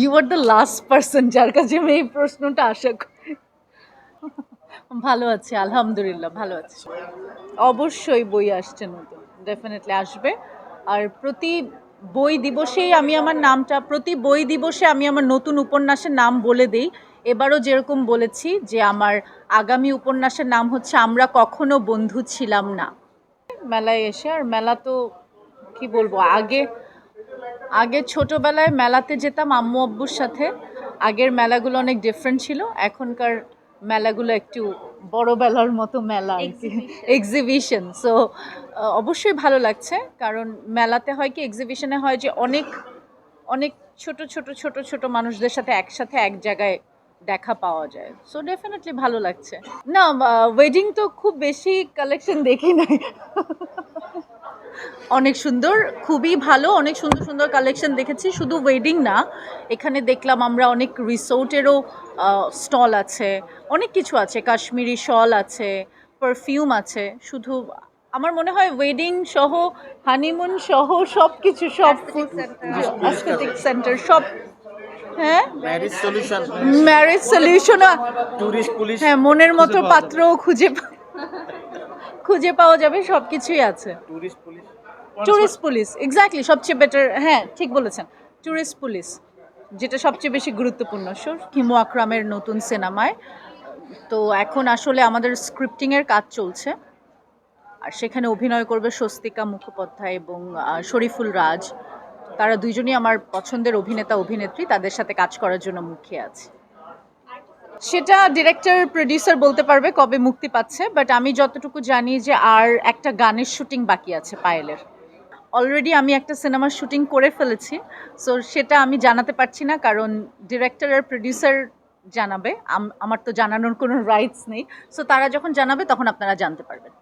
You are the last person যার কাছে আমি এই প্রশ্নটা আশা করি। ভালো আছি, আলহামদুলিল্লাহ, ভালো আছি। অবশ্যই বই আসছে নতুন ডেফিনেটলি আসবে। আর প্রতি বই দিবসেই আমি আমার নামটা, প্রতি বই দিবসে আমি আমার নতুন উপন্যাসের নাম বলে দিই। এবারও যেরকম বলেছি যে আমার আগামী উপন্যাসের নাম হচ্ছে আমরা কখনো বন্ধু ছিলাম না। মেলায় এসে, আর মেলা তো, কি বলব, আগে আগে ছোটবেলায় মেলাতে যেতাম আম্মু আব্বুর সাথে। আগের মেলাগুলো অনেক ডিফারেন্ট ছিল। এখনকার মেলাগুলো একটু বড় বেলার মতো মেলা আর কি। এক্সিবিশন সো অবশ্যই ভালো লাগছে। কারণ মেলাতে হয় কি এক্সিবিশনে হয় যে অনেক অনেক ছোট ছোট ছোট ছোট মানুষদের সাথে একসাথে এক জায়গায় দেখা পাওয়া যায়। সো ডেফিনেটলি ভালো লাগছে। না ওয়েডিং তো খুব বেশি কালেকশন দেখি নাই। অনেক সুন্দর খুবই ভালো অনেক সুন্দর সুন্দর কালেকশন দেখেছি। শুধু ওয়েডিং না এখানে দেখলাম আমরা অনেক রিসোর্টেরও স্টল আছে অনেক কিছু আছে কাশ্মীরি শল আছে পারফিউম আছে শুধু আমার মনে হয় ওয়েডিং সহ হানিমুন সহ সব কিছু সব অ্যাস্থেটিক সেন্টার সব হ্যাঁ? Marriage solution marriage solution tourist police হ্যাঁ মনের মতো পাত্রও খুঁজে খুঁজে পাওয়া যাবে সব কিছুই আছে। Tourist police tourist police exactly সবচেয়ে বেটার হ্যাঁ ঠিক বলেছেন। ট্যুরিস্ট পুলিশ যেটা সবচেয়ে বেশি গুরুত্বপূর্ণ সুর হিমু আকরামের নতুন সিনেমায়। তো এখন আসলে আমাদের স্ক্রিপ্টিংয়ের কাজ চলছে। আর সেখানে অভিনয় করবে স্বস্তিকা মুখোপাধ্যায় এবং শরীফুল রাজ। তারা দুইজনই আমার পছন্দের অভিনেতা অভিনেত্রী তাদের সাথে কাজ করার জন্য মুখিয়ে আছে। সেটা ডিরেক্টর প্রডিউসার বলতে পারবে কবে মুক্তি পাচ্ছে বাট আমি যতটুকু জানি যে আর একটা গানের শুটিং বাকি আছে পায়েলের। অলরেডি আমি একটা সিনেমার শুটিং করে ফেলেছি সো সেটা আমি জানাতে পারছি না, কারণ ডিরেক্টর আর প্রডিউসার জানাবে আমার তো জানানোর কোনো রাইটস নেই সো তারা যখন জানাবে তখন আপনারা জানতে পারবেন।